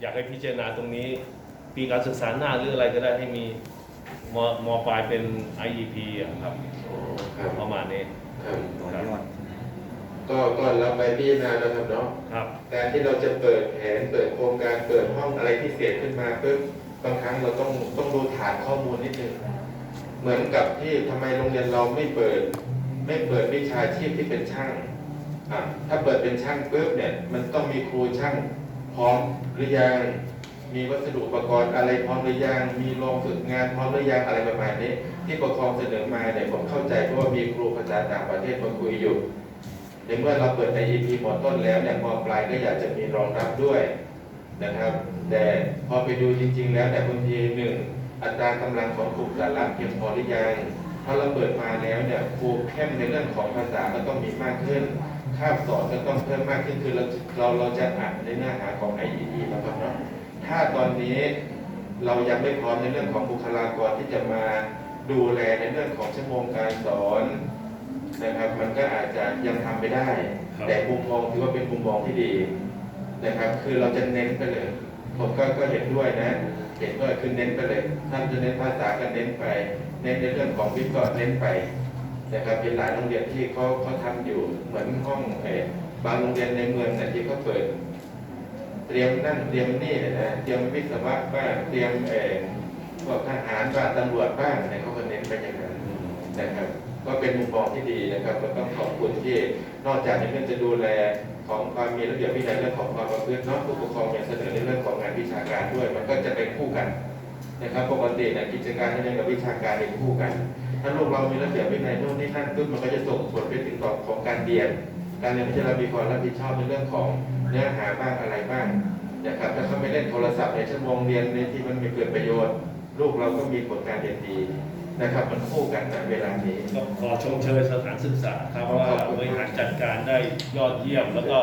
อยากให้พิจารณาตรงนี้ ปีการศึกษาหน้าหรืออะไรก็ได้ให้มีมมปลายเป็น IEP อะครับอ๋อครับประมาณนี้ครับต่อยอดก็ก็เราไปพิจารณาแล้วครับเนาะครับ การที่เราจะเปิดแผนเปิดโครงการเปิดห้องอะไรพิเศษขึ้นมาปุ๊บบางครั้งเราต้องต้องดูฐานข้อมูลนิดนึงเหมือนกับที่ทำไมโรงเรียนเราไม่เปิด ไม่เปิดวิชาชีพที่เป็นช่างอะถ้าเปิดเป็นช่างปุ๊บเนี่ย มันต้องมีครูช่าง พร้อมหรือยัง มีวัสดุอุปกรณ์อะไรพร้อมหรือยัง มีโรงฝึกงานพร้อมหรือยังอะไรประมาณนี้ ที่ปกครองเสนอมาเนี่ยผมเข้าใจเพราะว่ามีครูภาษาต่างประเทศมาคุยอยู่ในเมื่อเราเปิดใน EP หมอต้นแล้วเนี่ยมปลายก็อยากจะมีรองรับด้วยนะครับ แต่พอไปดูจริง ๆ แล้วเนี่ยบางทีหนึ่งอัตรากำลังของครูสาระเพียงพอหรือยังถ้าเราเปิดมาแล้วเนี่ยครูเข้มในเรื่องของภาษาก็ต้องมีมากขึ้น คาบสอนก็ต้องเพิ่มมากขึ้นคือเราเราเราจะอ่านในเนื้อหาของ IEP นะครับเนาะถ้าตอนนี้เรายังไม่พร้อมในเรื่องของบุคลากรที่จะมาดูแลในเรื่องของชั่วโมงการสอนนะครับ มันก็อาจจะยังทำไม่ได้ครับแต่มุมมองถือว่าเป็นมุมมองที่ดีนะครับ คือเราจะเน้นไปเลย ผมก็ก็เห็นด้วยนะ เห็นด้วยคือเน้นไปเลยท่านจะเน้นภาษาก็เน้นไป เน้นในเรื่องของวิเคราะห์เน้นไป นะครับเป็นหลายโรงเรียนที่เขาเขาทำอยู่เหมือนห้องเอบางโรงเรียนในเมืองเนี่ยที่เขาเปิด เตรียมนั่นเตรียมนี่นะเตรียมวิศวะบ้างเตรียมเออพวกทหารบ้างตำรวจบ้างเนี่ยเขาก็เน้นไปอย่างนั้นนะครับก็เป็นมุมมองที่ดีนะครับก็ต้องขอบคุณที่นอกจากในเรื่องจะดูแลของความมีระเบียบวินัยเรื่องของความประพฤติเนาะผู้ปกครองยังเสนอในเรื่องของงานวิชาการด้วย มันก็จะเป็นคู่กัน นะครับปกติเนี่ยกิจการที่เรียนกับวิชาการเป็นคู่กัน ถ้าลูกเรามีระเบียบวินัยโน่นนี่นั่นปุ๊บมันก็จะส่งผลไปถึงของของการเรียน การเรียนที่เรามีความรับผิดชอบในเรื่องของเนื้อหาบ้างอะไรบ้างนะครับถ้าเขาไม่เล่นโทรศัพท์ในชั่วโมงเรียนในที่มันมีเกิดประโยชน์ ลูกเราก็มีผลการเรียนดีนะครับมันคู่กันณเวลานี้ก็ขอชมเชยสถานศึกษาครับว่าบริหารจัดการได้ยอดเยี่ยมแล้วก็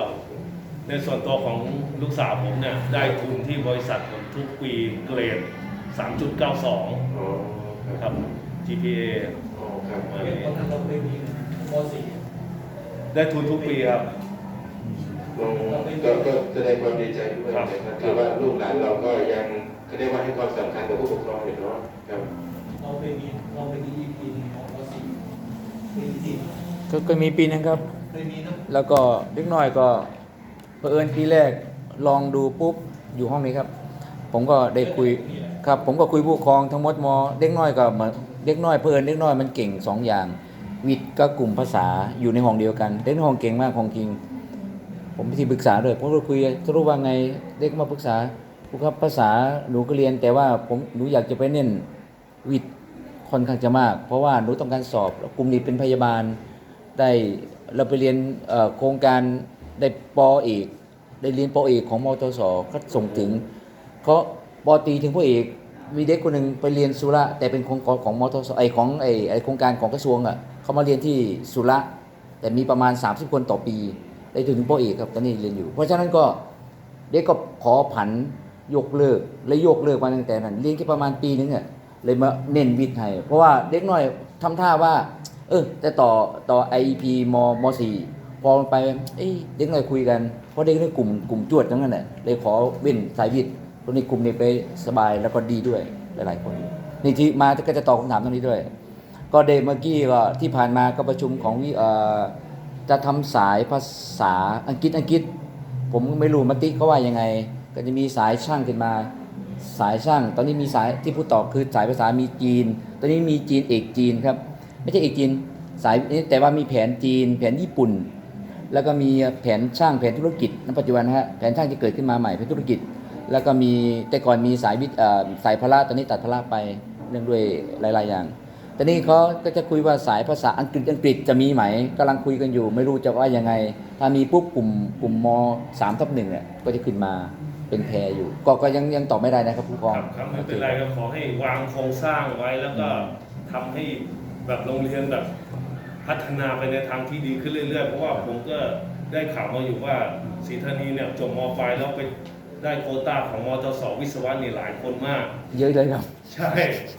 ในส่วนตัวของลูกสาวผมเนี่ยได้ทุนที่บริษัทผมทุกปีเกรด 3.92 อ๋อครับ GPA อ๋อครับมาเป็นนี้คนทำเราไม่มีมได้ทุนทุกปีครับลงก็ก็แสดงความดีใจด้วยครับ นะครับคือว่าลูกหลานเราก็ยังเขาเรียกว่าให้ความสำคัญกับผู้ปกครองอยู่เนาะครับเราไปมีเราไปมี EP หนึ่งของม .4 มีจริงก็ก็มีปีนึงครับ เคยมีนะแล้วก็เล็กน้อยก็เผอิญปีแรกลองดูปุ๊บอยู่ห้องนี้ครับ ผมก็ได้คุย ครับผมก็คุยผู้ปกครองทั้งหมดมเด็กน้อยก็เหมือนเด็กน้อยเผอิญเด็กน้อยมันเก่งสองอย่าง วิทย์ก็กลุ่มภาษาอยู่ในห้องเดียวกัน เด็กในห้องเก่งมากของจริง ผมที่ปรึกษาด้วยผมก็คุยจะรู้ว่าไงเด็กมาปรึกษาครูครับภาษาหนูก็เรียนแต่ว่าผมหนูอยากจะไปเน้นวิทย์ค่อนข้างจะมาก เพราะว่าหนูต้องการสอบแล้วกลุ่มนี้เป็นพยาบาลได้เราไปเรียนโครงการได้ปอเอกได้เรียนปอเอกของมทสก็ส่งถึงเขา ปอตีถึงปอเอกมีเด็กคนหนึ่งไปเรียนสุระแต่เป็นของของมอทสไอของไอไอโครงการของกระทรวงอะเขามาเรียนที่สุระแต่มีประมาณ 30 คนต่อปีได้ถึงปอเอกครับตอนนี้เรียนอยู่ เพราะฉะนั้นก็เด็กก็ขอผันยกเลิกและยกเลิกมาตั้งแต่นั้นเรียนแค่ประมาณปีนึงอะเลยมาเน้นวิทย์ให้เพราะว่าเด็กน้อยทำท่าว่า เออแต่ต่อต่อ IEP มมสี่พอไปเอ้เด็กหน่อยคุยกันเพราะเด็กในกลุ่มกลุ่มจวดทั้งนั้นแหละเลยขอเว้นสายวิทย์ คนในกลุ่มนี้ไปสบายแล้วก็ดีด้วยหลาย ๆ คน นี่ที่มาก็จะตอบคำถามตรงนี้ด้วย ก็เดเมื่อกี้ก็ที่ผ่านมาก็ประชุมของวิจะทำสายภาษาอังกฤษอังกฤษ ผมไม่รู้มติเขาว่ายังไง ก็จะมีสายช่างขึ้นมาสายช่าง ตอนนี้มีสายที่พูดต่อคือสายภาษามีจีน ตอนนี้มีจีนเอกจีนครับ ไม่ใช่เอกจีนสายนี้แต่ว่ามีแผนจีน แผนญี่ปุ่น แล้วก็มีแผนช่างแผนธุรกิจณปัจจุบันนะฮะแผนช่างที่เกิดขึ้นมาใหม่แผนธุรกิจ แล้วก็มีแต่ก่อนมีสายวิทย์เอ่อสายพละตอนนี้ตัดพละไปเนื่องด้วยหลาย ๆ อย่างตอนนี้เขาก็จะคุยว่าสายภาษาอังกฤษอังกฤษจะมีไหมกำลังคุยกันอยู่ ไม่รู้จะว่ายังไง ถ้ามีปุ๊บกลุ่มกลุ่มมสามทับหนึ่งเนี่ยก็จะขึ้นมาเป็นแพรอยู่ ก็ก็ยังยังตอบไม่ได้นะครับผู้กองครับครับไม่เป็นไรก็ขอให้วางโครงสร้างไว้แล้วก็ทำให้แบบโรงเรียนแบบพัฒนาไปในทางที่ดีขึ้นเรื่อย ๆ เพราะว่าผมก็ได้ข่าวมาอยู่ว่าศรีธานีเนี่ยจบมปลายแล้วไป ได้โควต้าของมทสวิศวะนี่หลายคนมาก เยอะเลยครับ ใช่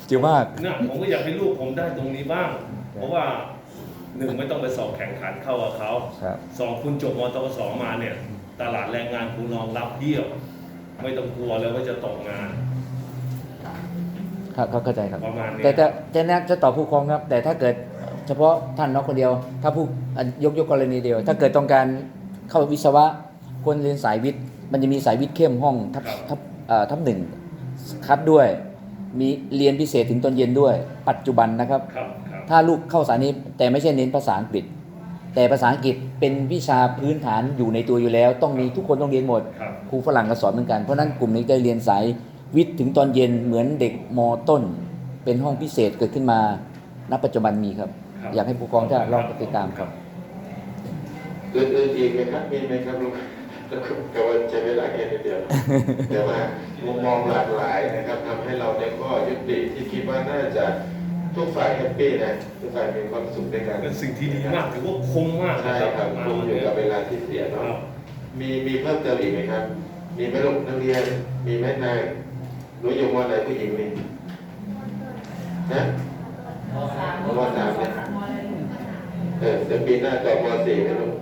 เยอะมาก เนี่ยผมก็อยากให้ลูกผมได้ตรงนี้บ้าง เพราะว่าหนึ่งไม่ต้องไปสอบแข่งขันเข้ากับเขาครับ สองคุณจบมตสมาเนี่ย ตลาดแรงงานคุณรองรับเยี่ยมไม่ต้องกลัวเลยว่าจะตกงาน ครับเข้าใจครับ ประมาณนี้ แต่แต่จะแนะจะตอบผู้ปกครองครับ แต่ถ้าเกิดเฉพาะท่านน้องคนเดียว ถ้าผู้อันยกยกกรณีเดียว ถ้าเกิดต้องการเข้าวิศวะคนเรียนสายวิทย์ มันจะมีสายวิทย์เข้มห้องทับครับทับเอ่อทับหนึ่งคัดด้วย มีเรียนพิเศษถึงตอนเย็นด้วย ปัจจุบันนะครับครับครับ ถ้าลูกเข้าสายนี้แต่ไม่ใช่เน้นภาษาอังกฤษ แต่ภาษาอังกฤษเป็นวิชาพื้นฐานอยู่ในตัวอยู่แล้ว ต้องมีทุกคนต้องเรียนหมดครับครูฝรั่งก็สอนเหมือนกันเพราะฉะนั้นกลุ่มนี้จะเรียนสายวิทย์ถึงตอนเย็นเหมือนเด็กมต้น เป็นห้องพิเศษเกิดขึ้นมาณปัจจุบันมีครับครับอยากให้ผู้ปกครองจะลองติดตามครับอื่นๆอีกไหมครับมีไหมครับลูก แล้วก็ว่าใช้เวลาแค่นิดเดียว แต่ว่ามุมมองหลากหลายนะครับทำให้เราได้ข้อยุติที่คิดว่าน่าจะทุกฝ่ายแฮปปี้นะทุกฝ่ายมีความสุขในการเป็นสิ่งที่ดีมากถือว่าคุ้มมากใช่นะครับครับมาคุ้มวันอยู่นี้กับเวลาที่เสียคเนาะรับมีมีเพิ่มเติมอีกไหมครับ มีไหมลูกนักเรียน มีไหมนายรู้อยู่มอไหนผู้หญิงนี่นะมอสามเนี่ยเออเดี๋ยวปีหน้าต่อมสี่นะลูก